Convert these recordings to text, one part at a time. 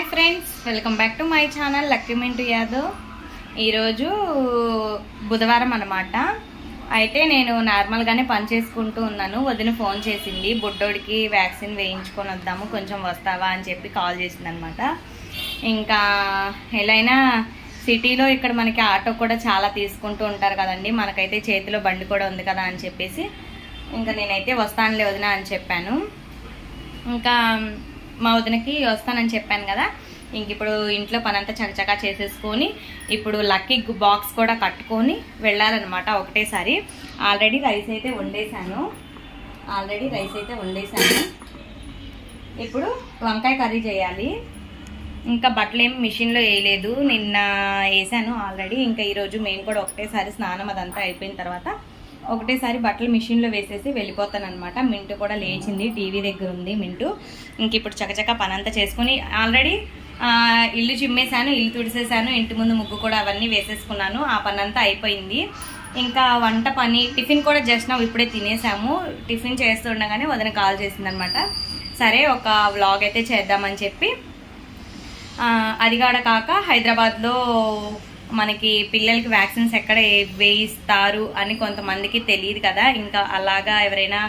Hi friends welcome back to my channel లక్కిమింటు Yadav. ఈరోజు బుధవారం అనమాట అయితే నేను నార్మల్గానే పని చేసుకుంటూ ఉన్నాను. వదిన ఫోన్ చేసింది బుడ్డోడికి వ్యాక్సిన్ వేయించుకొని వద్దాము కొంచెం వస్తావా అని చెప్పి కాల్ చేసింది అనమాట ఇంకా ఎలా సిటీలో ఇక్కడ మనకి ఆటో కూడా చాలా తీసుకుంటూ ఉంటారు కదండి. మనకైతే చేతిలో బండి కూడా ఉంది కదా అని చెప్పేసి. ఇంకా నేనైతే వస్తానులే వదిన అని చెప్పాను. ఇంకా మా వదినకి వస్తానని చెప్పాను కదా. ఇంక ఇప్పుడు ఇంట్లో పనంతా చకచకా చేసేసుకొని ఇప్పుడు లక్కీ బాక్స్ కూడా కట్టుకొని వెళ్ళాలన్నమాట ఒకటేసారి. ఆల్రెడీ రైస్ అయితే వండేసాను ఆల్రెడీ రైస్ అయితే వండేసాను ఇప్పుడు వంకాయ కర్రీ చేయాలి. ఇంకా బట్టలు ఏమి మిషన్లో వేయలేదు. నిన్న వేసాను ఆల్రెడీ. ఇంకా ఈరోజు మేము కూడా ఒకటేసారి స్నానం అదంతా అయిపోయిన తర్వాత ఒకటేసారి బట్టలు మిషన్లో వేసేసి వెళ్ళిపోతాను అనమాట మింటు కూడా లేచింది టీవీ దగ్గర ఉంది మింటు. ఇంక ఇప్పుడు చకచక పనంతా చేసుకుని ఆల్రెడీ ఇల్లు చిమ్మేశాను ఇల్లు తుడిసేసాను ఇంటి ముందు ముగ్గు కూడా అవన్నీ వేసేసుకున్నాను. ఆ పని అంతా అయిపోయింది. ఇంకా వంట పని టిఫిన్ కూడా జస్ట్ ఇప్పుడే తినేసాము. టిఫిన్ చేస్తుండగానే వదిన కాల్ చేసిందనమాట సరే ఒక వ్లాగ్ అయితే చేద్దామని చెప్పి. అదిగాడ అది కాక హైదరాబాద్లో మనకి పిల్లలకి వ్యాక్సిన్స్ ఎక్కడ వేయిస్తారు అని కొంతమందికి తెలియదు కదా. ఇంకా అలాగా ఎవరైనా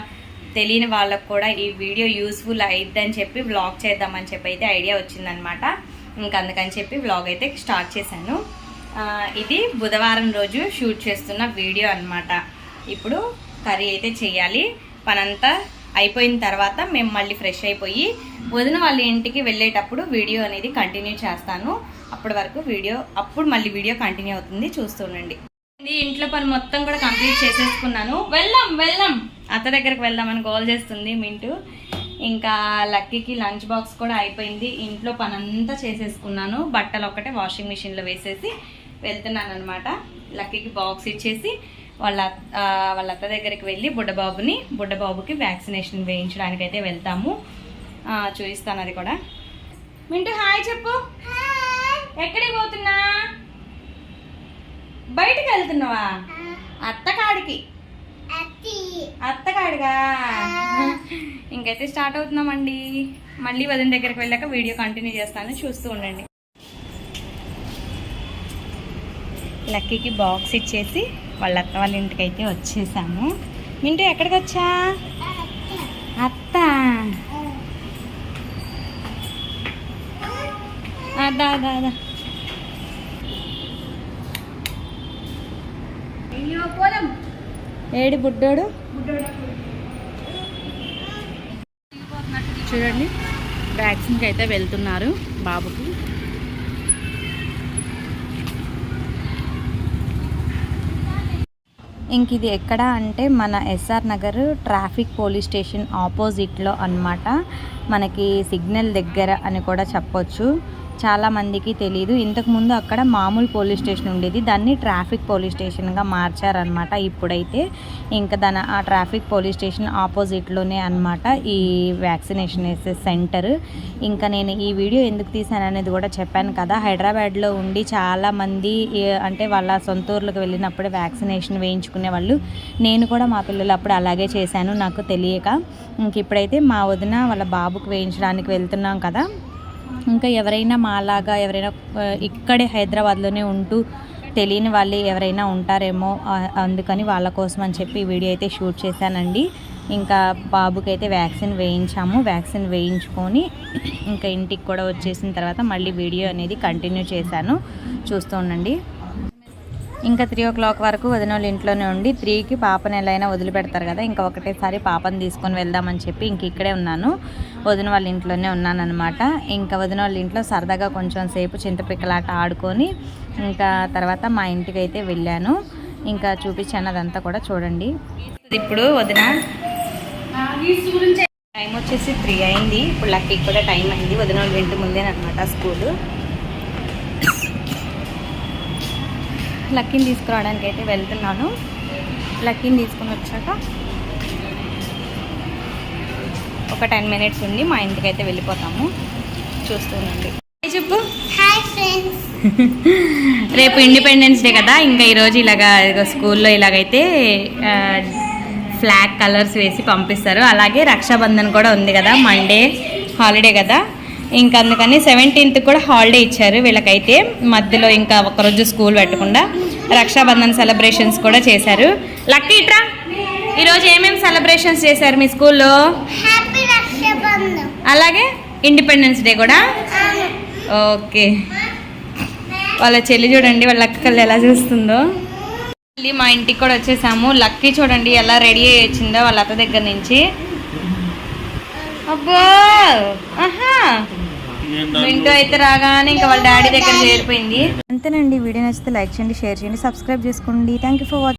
తెలియని వాళ్ళకు కూడా ఈ వీడియో యూస్ఫుల్ అయిద్దని చెప్పి వ్లాగ్ చేద్దామని చెప్పి అయితే ఐడియా వచ్చిందనమాట ఇంకా అందుకని చెప్పి వ్లాగ్ అయితే స్టార్ట్ చేశాను. ఇది బుధవారం రోజు షూట్ చేస్తున్న వీడియో అన్నమాట. ఇప్పుడు కర్రీ అయితే చేయాలి. పనంతా అయిపోయిన తర్వాత మేము మళ్ళీ ఫ్రెష్ అయిపోయి వదిన వాళ్ళ ఇంటికి వెళ్ళేటప్పుడు వీడియో అనేది కంటిన్యూ చేస్తాను. అప్పటి వరకు వీడియో అప్పుడు మళ్ళీ వీడియో కంటిన్యూ అవుతుంది. చూస్తుండండి ఇంట్లో పని మొత్తం కూడా కంప్లీట్ చేసేసుకున్నాను. వెళ్దాం వెళ్దాం. అత్త దగ్గరకు వెళ్దామని గోల్ చేస్తుంది మింటూ. ఇంకా లక్కీకి లంచ్ బాక్స్ కూడా అయిపోయింది. ఇంట్లో పని అంతా చేసేసుకున్నాను. బట్టలు ఒక్కటే వాషింగ్ మిషన్లో వేసేసి వెళ్తున్నాను అనమాట లక్కీకి బాక్స్ ఇచ్చేసి వాళ్ళ వాళ్ళ అత్త దగ్గరికి వెళ్ళి బుడ్డబాబుని బుడ్డబాబుకి వ్యాక్సినేషన్ వేయించడానికి అయితే వెళ్తాము. చూపిస్తాను అది కూడా. మింటూ హాయ్ చెప్పు. ఎక్కడికి పోతున్నా? బయటికి వెళ్తున్నావా? అత్తకాడికి అత్తకాడిగా ఇంకైతే స్టార్ట్ అవుతున్నామండి. మళ్ళీ వదిన దగ్గరికి వెళ్ళాక వీడియో కంటిన్యూ చేస్తాను. చూస్తూ ఉండండి. లక్కీకి బాక్స్ ఇచ్చేసి వాళ్ళ అత్త వాళ్ళ ఇంటికి అయితే వచ్చేసాము. మింటూ ఎక్కడికి వచ్చా? అత్త. అదా అదా అదా ఏడి బుడ్డోడు. చూడండి వ్యాక్సిన్కి అయితే వెళ్తున్నారు బాబుకి. ఇంక ఇది ఎక్కడ అంటే మన S R Nagar traffic police station ఆపోజిట్లో అన్నమాట. మనకి సిగ్నల్ దగ్గర అని కూడా చెప్పొచ్చు. చాలా మందికి తెలియదు ఇంతకుముందు అక్కడ మామూలు పోలీస్ స్టేషన్ ఉండేది. దాన్ని ట్రాఫిక్ పోలీస్ స్టేషన్గా మార్చారనమాట ఇప్పుడైతే. ఇంకా దాని ఆ ట్రాఫిక్ పోలీస్ స్టేషన్ ఆపోజిట్లోనే అనమాట ఈ వ్యాక్సినేషన్ వేసే సెంటర్. ఇంకా నేను ఈ వీడియో ఎందుకు తీసాను అనేది కూడా చెప్పాను కదా. హైదరాబాద్లో ఉండి చాలామంది అంటే వాళ్ళ సొంత ఊర్లకు వెళ్ళినప్పుడు వ్యాక్సినేషన్ వేయించుకునే వాళ్ళు. నేను కూడా మా పిల్లలు అప్పుడు అలాగే చేశాను నాకు తెలియక. ఇంక ఇప్పుడైతే మా వదిన వాళ్ళ బాబుకి వేయించడానికి వెళ్తున్నాం కదా. ఇంకా ఎవరైనా మాలాగా ఎవరైనా ఇక్కడే హైదరాబాద్లోనే ఉంటూ తెలియని వాళ్ళు ఎవరైనా ఉంటారేమో అందుకని వాళ్ళ కోసం అని చెప్పి వీడియో అయితే షూట్ చేశానండి. ఇంకా బాబుకి అయితే వ్యాక్సిన్ వేయించాము. వ్యాక్సిన్ వేయించుకొని ఇంకా ఇంటికి కూడా వచ్చేసిన తర్వాత మళ్ళీ వీడియో అనేది కంటిన్యూ చేశాను. చూస్తూ ఉండండి. ఇంకా త్రీ ఓ క్లాక్ వరకు వదిన వాళ్ళ ఇంట్లోనే ఉండి త్రీకి పాపని ఎలా అయినా వదిలిపెడతారు కదా ఇంకా ఒకటేసారి పాపని తీసుకొని వెళ్దామని చెప్పి ఇంక ఇక్కడే ఉన్నాను. వదిన వాళ్ళ ఇంట్లోనే ఉన్నాను అనమాట ఇంకా వదిన వాళ్ళ ఇంట్లో సరదాగా కొంచెం సేపు చింతపిక్కలాట ఆడుకొని ఇంకా తర్వాత మా ఇంటికి అయితే వెళ్ళాను. ఇంకా చూపించాను అదంతా కూడా చూడండి. ఇప్పుడు వదిన టైం వచ్చేసి త్రీ అయింది. ఇప్పుడు లక్కి కూడా టైం అయింది. వదిన వాళ్ళ ఇంటి ముందేనమాట స్కూలు. లక్కీని తీసుకురావడానికి అయితే వెళ్తున్నాను. లక్కీని తీసుకుని వచ్చాక ఒక టెన్ మినిట్స్ ఉండి మా ఇంటికి అయితే వెళ్ళిపోతాము. చూస్తుండండి. చెప్పు. రేపు ఇండిపెండెన్స్ డే కదా ఇంకా ఈరోజు ఇలాగా స్కూల్లో ఇలాగైతే ఫ్లాగ్ కలర్స్ వేసి పంపిస్తారు. అలాగే రక్షాబంధన్ కూడా ఉంది కదా మండే హాలిడే కదా. ఇంకా అందుకని సెవెంటీన్త్ కూడా హాలిడే ఇచ్చారు వీళ్ళకైతే. మధ్యలో ఇంకా ఒకరోజు స్కూల్ పెట్టకుండా రక్షాబంధన్ సెలబ్రేషన్స్ కూడా చేశారు. లక్కీ ఇట్రా. ఈరోజు ఏమేమి సెలబ్రేషన్స్ చేశారు మీ స్కూల్లో? అలాగే ఇండిపెండెన్స్ డే కూడా? ఓకే. వాళ్ళ చెల్లి చూడండి వాళ్ళ అక్క కళ్ళు ఎలా చూస్తుందో. మళ్ళీ మా ఇంటికి కూడా వచ్చేసాము. లక్కీ చూడండి ఎలా రెడీ అయ్యి వచ్చిందో వాళ్ళ అత్త దగ్గర నుంచి. అబ్బో! ఆహా! మింటూ అయితే రాగానే ఇంకా వాళ్ళ డాడీ దగ్గర చేరిపోయింది. అంతేనండి వీడియో నచ్చితే లైక్ చేయండి షేర్ చేయండి సబ్స్క్రైబ్ చేసుకోండి. Thank you for watching